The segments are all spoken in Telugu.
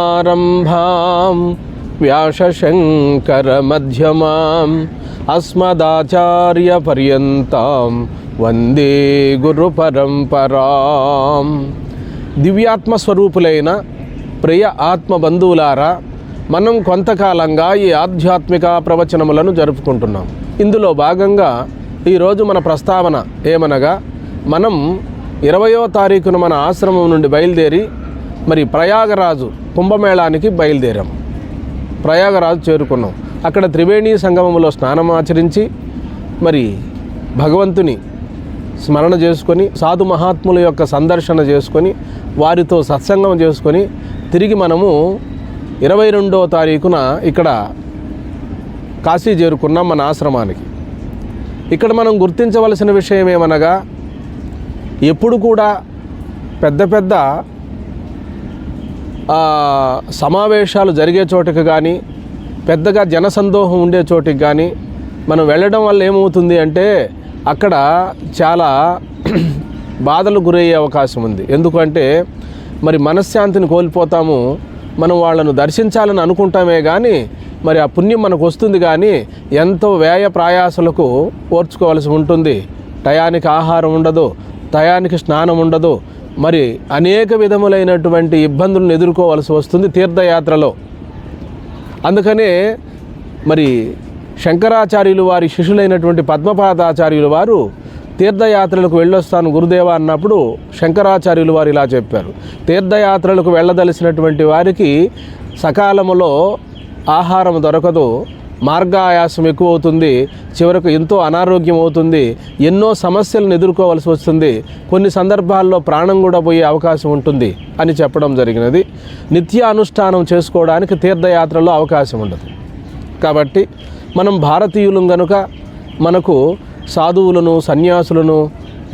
नारायणसमारम्भां व्यासशङ्करमध्यमाम् अस्मदाचार्यपर्यन्तां వందే గురు పరంపరాం దివ్యాత్మ స్వరూపులైన ప్రియ ఆత్మ బంధువులారా మనం కొంతకాలంగా ఈ ఆధ్యాత్మిక ప్రవచనములను జరుపుకుంటున్నాం ఇందులో భాగంగా ఈరోజు మన ప్రస్తావన ఏమనగా మనం ఇరవయో తారీఖున మన ఆశ్రమం నుండి బయలుదేరి మరి ప్రయాగరాజు కుంభమేళానికి బయలుదేరాం. ప్రయాగరాజు చేరుకున్నాం. అక్కడ త్రివేణి సంగమంలో స్నానం ఆచరించి మరి భగవంతుని స్మరణ చేసుకొని సాధు మహాత్ముల యొక్క సందర్శన చేసుకొని వారితో సత్సంగం చేసుకొని తిరిగి మనము ఇరవై రెండవ తారీఖున ఇక్కడ కాశీ చేరుకున్నాం మన ఆశ్రమానికి. ఇక్కడ మనం గుర్తించవలసిన విషయం ఏమనగా ఎప్పుడు కూడా పెద్ద పెద్ద సమావేశాలు జరిగే చోటుకి కానీ పెద్దగా జనసందోహం ఉండే చోటికి కానీ మనం వెళ్ళడం వల్ల ఏమవుతుంది అంటే అక్కడ చాలా బాధలు గురయ్యే అవకాశం ఉంది. ఎందుకంటే మరి మనశ్శాంతిని కోల్పోతాము మనం వాళ్ళను దర్శించాలని అనుకుంటామే కానీ మరి ఆ పుణ్యం మనకు వస్తుంది కానీ ఎంతో వ్యయ ప్రయాసలకు ఓర్చుకోవాల్సి ఉంటుంది. టయానికి ఆహారం ఉండదు టయానికి స్నానం ఉండదు. మరి అనేక విధములైనటువంటి ఇబ్బందులను ఎదుర్కోవాల్సి వస్తుంది తీర్థయాత్రలో. అందుకనే మరి శంకరాచార్యులు వారి శిష్యులైనటువంటి పద్మపాదాచార్యులు వారు తీర్థయాత్రలకు వెళ్ళొస్తాను గురుదేవ అన్నప్పుడు శంకరాచార్యులు వారు ఇలా చెప్పారు. తీర్థయాత్రలకు వెళ్ళదలిసినటువంటి వారికి సకాలములో ఆహారం దొరకదు మార్గాయాసం ఎక్కువ అవుతుంది చివరకు ఎంతో అనారోగ్యం అవుతుంది ఎన్నో సమస్యలను ఎదుర్కోవాల్సి వస్తుంది కొన్ని సందర్భాల్లో ప్రాణం కూడా పోయే అవకాశం ఉంటుంది అని చెప్పడం జరిగినది. నిత్య అనుష్ఠానం చేసుకోవడానికి తీర్థయాత్రలో అవకాశం ఉండదు. కాబట్టి మనం భారతీయులం గనుక మనకు సాధువులను సన్యాసులను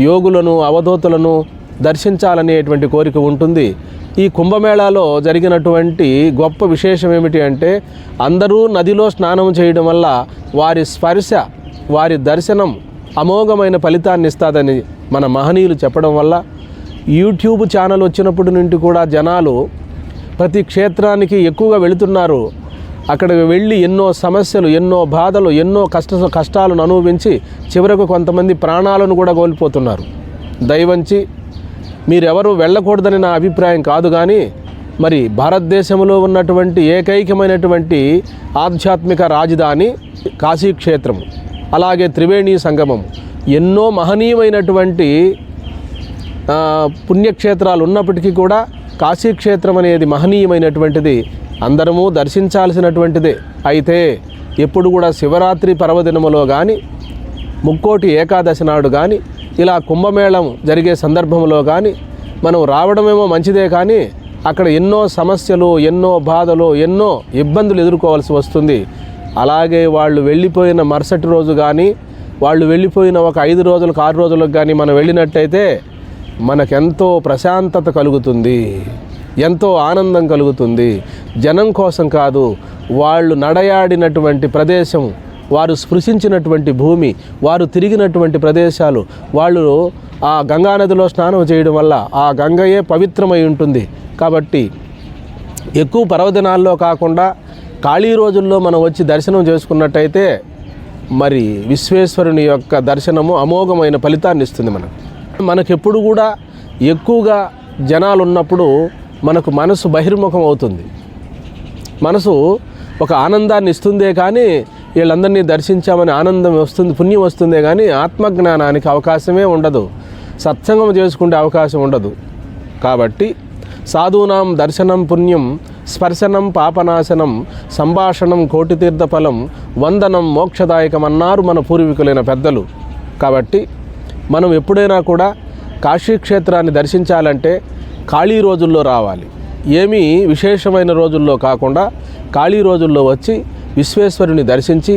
యోగులను అవధూతలను దర్శించాలనేటువంటి కోరిక ఉంటుంది. ఈ కుంభమేళాలో జరిగినటువంటి గొప్ప విశేషం ఏమిటి అంటే అందరూ నదిలో స్నానం చేయడం వల్ల వారి స్పర్శ వారి దర్శనం అమోఘమైన ఫలితాన్ని ఇస్తుందని మన మహనీయులు చెప్పడం వల్ల యూట్యూబ్ ఛానల్ వచ్చినప్పటి నుండి కూడా జనాలు ప్రతి క్షేత్రానికి ఎక్కువగా వెళుతున్నారు. అక్కడికి వెళ్ళి ఎన్నో సమస్యలు ఎన్నో బాధలు ఎన్నో కష్ట కష్టాలను అనుభవించి చివరకు కొంతమంది ప్రాణాలను కూడా కోల్పోతున్నారు. దయవంచి మీరెవరు వెళ్ళకూడదని నా అభిప్రాయం కాదు కానీ మరి భారతదేశంలో ఉన్నటువంటి ఏకైకమైనటువంటి ఆధ్యాత్మిక రాజధాని కాశీక్షేత్రము అలాగే త్రివేణి సంగమం ఎన్నో మహనీయమైనటువంటి పుణ్యక్షేత్రాలు ఉన్నప్పటికీ కూడా కాశీక్షేత్రం అనేది మహనీయమైనటువంటిది. అందరము దర్శించాల్సినటువంటిదే. అయితే ఎప్పుడు కూడా శివరాత్రి పర్వదినములో కానీ ముక్కోటి ఏకాదశి నాడు కానీ ఇలా కుంభమేళం జరిగే సందర్భంలో కానీ మనం రావడమేమో మంచిదే కానీ అక్కడ ఎన్నో సమస్యలు ఎన్నో బాధలు ఎన్నో ఇబ్బందులు ఎదుర్కోవాల్సి వస్తుంది. అలాగే వాళ్ళు వెళ్ళిపోయిన మరుసటి రోజు కానీ వాళ్ళు వెళ్ళిపోయిన ఒక ఐదు రోజులకు ఆరు రోజులకు కానీ మనం వెళ్ళినట్టయితే మనకెంతో ప్రశాంతత కలుగుతుంది. ఎంతో ఆనందం కలుగుతుంది. జనం కోసం కాదు వాళ్ళు నడయాడినటువంటి ప్రదేశం వారు స్పృశించినటువంటి భూమి వారు తిరిగినటువంటి ప్రదేశాలు వాళ్ళు ఆ గంగానదిలో స్నానం చేయడం వల్ల ఆ గంగయే పవిత్రమై ఉంటుంది. కాబట్టి ఎక్కువ పర్వదినాల్లో కాకుండా ఖాళీ రోజుల్లో మనం వచ్చి దర్శనం చేసుకున్నట్టయితే మరి విశ్వేశ్వరుని యొక్క దర్శనము అమోఘమైన ఫలితాన్ని ఇస్తుంది మనకు. మనకెప్పుడు కూడా ఎక్కువగా జనాలు ఉన్నప్పుడు మనకు మనసు బహిర్ముఖం అవుతుంది మనసు ఒక ఆనందాన్ని ఇస్తుందే కానీ వీళ్ళందరినీ దర్శించామని ఆనందం వస్తుంది పుణ్యం వస్తుందే కానీ ఆత్మజ్ఞానానికి అవకాశమే ఉండదు. సత్సంగం చేసుకుంటే అవకాశం ఉండదు. కాబట్టి సాధూనాం దర్శనం పుణ్యం స్పర్శనం పాపనాశనం సంభాషణం కోటితీర్థ ఫలం వందనం మోక్షదాయకం అన్నారు మన పూర్వీకులైన పెద్దలు. కాబట్టి మనం ఎప్పుడైనా కూడా కాశీక్షేత్రాన్ని దర్శించాలంటే ఖాళీ రోజుల్లో రావాలి. ఏమీ విశేషమైన రోజుల్లో కాకుండా ఖాళీ రోజుల్లో వచ్చి విశ్వేశ్వరుని దర్శించి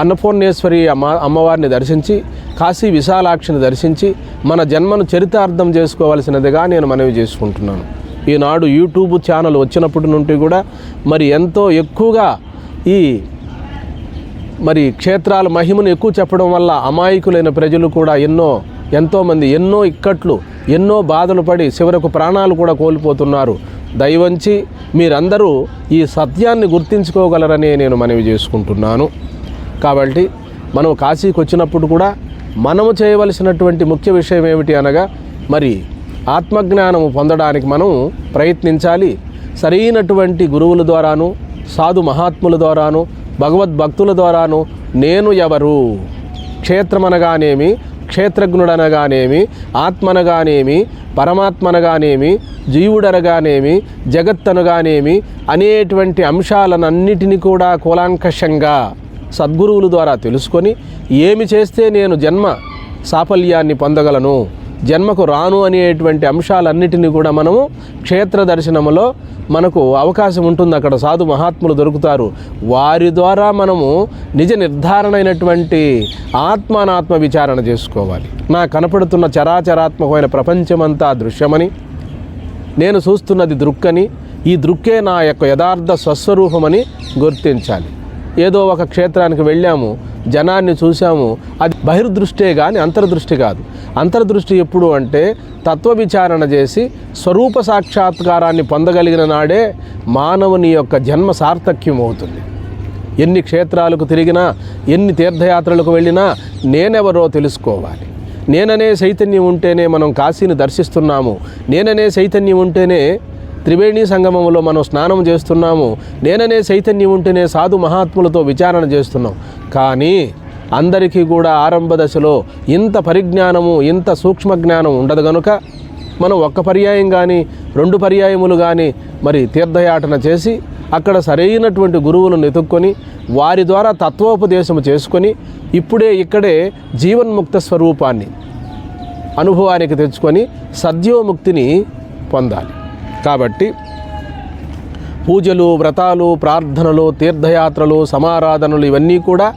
అన్నపూర్ణేశ్వరి అమ్మ అమ్మవారిని దర్శించి కాశీ విశాలాక్షిని దర్శించి మన జన్మను చరితార్థం చేసుకోవాల్సినదిగా నేను మనవి చేసుకుంటున్నాను. ఈనాడు యూట్యూబ్ ఛానల్ వచ్చినప్పటి నుండి కూడా మరి ఎంతో ఎక్కువగా ఈ మరి క్షేత్రాల మహిమను ఎక్కువ చెప్పడం వల్ల అమాయకులైన ప్రజలు కూడా ఎన్నో ఎంతోమంది ఎన్నో ఇక్కట్లు ఎన్నో బాధలు పడి చివరకు ప్రాణాలు కూడా కోల్పోతున్నారు. దయవంచి మీరందరూ ఈ సత్యాన్ని గుర్తించుకోగలరని నేను మనవి చేసుకుంటున్నాను. కాబట్టి మనం కాశీకి వచ్చినప్పుడు కూడా మనము చేయవలసినటువంటి ముఖ్య విషయం ఏమిటి అనగా మరి ఆత్మజ్ఞానము పొందడానికి మనం ప్రయత్నించాలి. సరైనటువంటి గురువుల ద్వారాను సాధు మహాత్ముల ద్వారాను భగవద్భక్తుల ద్వారాను నేను ఎవరు? క్షేత్రమనగానేమి క్షేత్రజ్ఞుడనగానేమి ఆత్మనగానేమి పరమాత్మనగానేమి జీవుడనగానేమి జగత్తనగానేమి అనేటువంటి అంశాలనన్నిటినీ కూడా కూలాంకషంగా సద్గురువుల ద్వారా తెలుసుకొని ఏమి చేస్తే నేను జన్మ సాఫల్యాన్ని పొందగలను? జన్మకు రాను అనేటువంటి అంశాలన్నిటినీ కూడా మనము క్షేత్ర దర్శనములో మనకు అవకాశం ఉంటుంది. అక్కడ సాధు మహాత్ములు దొరుకుతారు. వారి ద్వారా మనము నిజ నిర్ధారణ అయినటువంటి ఆత్మానాత్మ విచారణ చేసుకోవాలి. నా కనపడుతున్న చరాచరాత్మకమైన ప్రపంచమంతా దృశ్యమని నేను చూస్తున్నది దృక్కని ఈ దృక్కే నా యొక్క యథార్థ స్వస్వరూపమని గుర్తించాలి. ఏదో ఒక క్షేత్రానికి వెళ్ళాము జనాన్ని చూసాము అది బహిర్దృష్టే కానీ అంతర్దృష్టి కాదు. అంతర్దృష్టి ఎప్పుడు అంటే తత్వ విచారణ చేసి స్వరూప సాక్షాత్కారాన్ని పొందగలిగిన నాడే మానవుని యొక్క జన్మ సార్థక్యం అవుతుంది ఎన్ని క్షేత్రాలకు తిరిగినా ఎన్ని తీర్థయాత్రలకు వెళ్ళినా నేనెవరో తెలుసుకోవాలి. నేననే చైతన్యం ఉంటేనే మనం కాశీని దర్శిస్తున్నాము. నేననే చైతన్యం ఉంటేనే త్రివేణి సంగమంలో మనం స్నానం చేస్తున్నాము. నేననే చైతన్యం ఉంటేనే సాధు మహాత్ములతో విచారణ చేస్తున్నాం. కానీ అందరికీ కూడా ఆరంభ దశలో ఇంత పరిజ్ఞానము ఇంత సూక్ష్మ జ్ఞానం ఉండదు కనుక మనం ఒక్క పర్యాయం కానీ రెండు పర్యాయములు కానీ మరి తీర్థయాటన చేసి అక్కడ సరైనటువంటి గురువులను ఎతుక్కొని వారి ద్వారా తత్వోపదేశం చేసుకొని ఇప్పుడే ఇక్కడే జీవన్ముక్త స్వరూపాన్ని అనుభవానికి తెచ్చుకొని సద్యోముక్తిని పొందాలి. కాబట్టి పూజలు వ్రతాలు ప్రార్థనలు తీర్థయాత్రలు సమారాధనలు ఇవన్నీ కూడా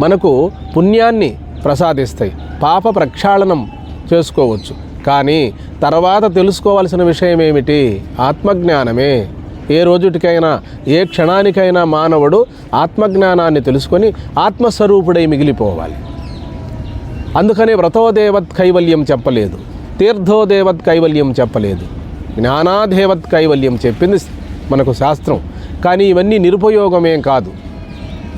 మనకు పుణ్యాన్ని ప్రసాదిస్తాయి. పాప ప్రక్షాళనం చేసుకోవచ్చు. కానీ తర్వాత తెలుసుకోవాల్సిన విషయం ఏమిటి? ఆత్మజ్ఞానమే. ఏ రోజుటికైనా ఏ క్షణానికైనా మానవుడు ఆత్మజ్ఞానాన్ని తెలుసుకొని ఆత్మస్వరూపుడై మిగిలిపోవాలి. అందుకనే వ్రతోదేవత్ కైవల్యం చెప్పలేదు. తీర్థోదేవత్ కైవల్యం చెప్పలేదు. జ్ఞానాదేవత్ కైవల్యం చెప్పింది మనకు శాస్త్రం. కానీ ఇవన్నీ నిరుపయోగమేం కాదు.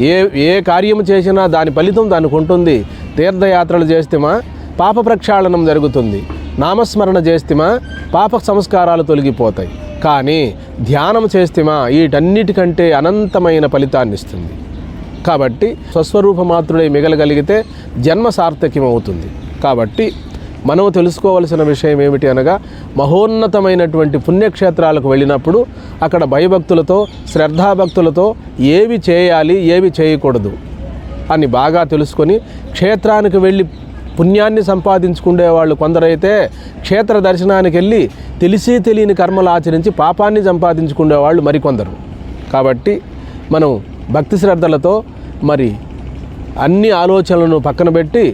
ఏ ఏ కార్యం చేసినా దాని ఫలితం దానికి ఉంటుంది. తీర్థయాత్రలు చేస్తేమా పాప ప్రక్షాళనం జరుగుతుంది. నామస్మరణ చేస్తేమా పాప సంస్కారాలు తొలగిపోతాయి. కానీ ధ్యానం చేస్తేమా వీటన్నిటికంటే అనంతమైన ఫలితాన్ని ఇస్తుంది. కాబట్టి స్వస్వరూప మాత్రుడై మిగలగలిగితే జన్మ సార్థక్యం అవుతుంది కాబట్టి మనం తెలుసుకోవలసిన విషయం ఏమిటి అనగా మహోన్నతమైనటువంటి పుణ్యక్షేత్రాలకు వెళ్ళినప్పుడు అక్కడ భయభక్తులతో శ్రద్ధాభక్తులతో ఏవి చేయాలి ఏవి చేయకూడదు అని బాగా తెలుసుకొని క్షేత్రానికి వెళ్ళి పుణ్యాన్ని సంపాదించుకునే వాళ్ళు కొందరైతే క్షేత్ర దర్శనానికి వెళ్ళి తెలిసి తెలియని కర్మలు ఆచరించి పాపాన్ని సంపాదించుకునే వాళ్ళు మరికొందరు కాబట్టి మనం భక్తి శ్రద్ధలతో మరి అన్ని ఆలోచనలను పక్కన పెట్టి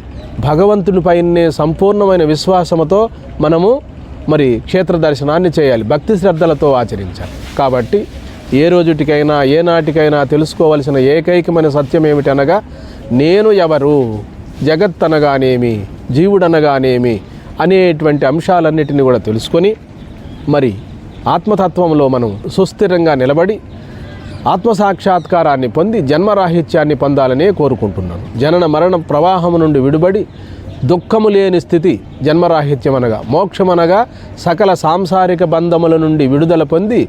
భగవంతునిపైనే సంపూర్ణమైన విశ్వాసముతో మనము మరి క్షేత్ర దర్శనాన్ని చేయాలి. భక్తి శ్రద్ధలతో ఆచరించాలి. కాబట్టి ఏ రోజుటికైనా ఏ నాటికైనా తెలుసుకోవలసిన ఏకైకమైన సత్యం ఏమిటనగా నేను ఎవరు? జగత్ అనగానేమి? జీవుడనగానేమి అనేటువంటి అంశాలన్నిటిని కూడా తెలుసుకొని మరి ఆత్మతత్వంలో మనం సుస్థిరంగా నిలబడి ఆత్మసాక్షాత్కారాన్ని పొంది జన్మరాహిత్యాన్ని పొందాలనే కోరుకుంటున్నాను. జనన మరణ ప్రవాహము నుండి విడుబడి దుఃఖము లేని స్థితి జన్మరాహిత్యం అనగా మోక్షమనగా సకల సాంసారిక బంధముల నుండి విడుదల పొంది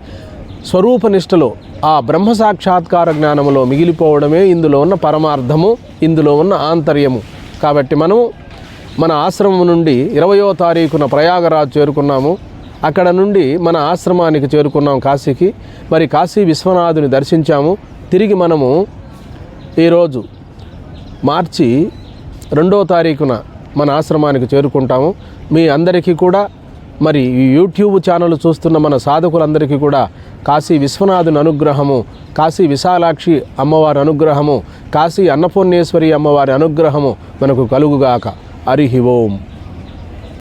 స్వరూపనిష్టలో ఆ బ్రహ్మ సాక్షాత్కార జ్ఞానములో మిగిలిపోవడమే ఇందులో ఉన్న పరమార్థము ఇందులో ఉన్న ఆంతర్యము. కాబట్టి మనము మన ఆశ్రమం నుండి ఇరవయో తారీఖున ప్రయాగరాజ్ చేరుకున్నాము. అక్కడ నుండి మన ఆశ్రమానికి చేరుకున్నాం కాశీకి. మరి కాశీ విశ్వనాథుని దర్శించాము. తిరిగి మనము ఈరోజు మార్చి రెండో తారీఖున మన ఆశ్రమానికి చేరుకుంటాము. మీ అందరికీ కూడా మరి ఈ యూట్యూబ్ ఛానల్ చూస్తున్న మన సాధకులందరికీ కూడా కాశీ విశ్వనాథుని అనుగ్రహము కాశీ విశాలాక్షి అమ్మవారి అనుగ్రహము కాశీ అన్నపూర్ణేశ్వరి అమ్మవారి అనుగ్రహము మనకు కలుగుగాక. హరి ఓం.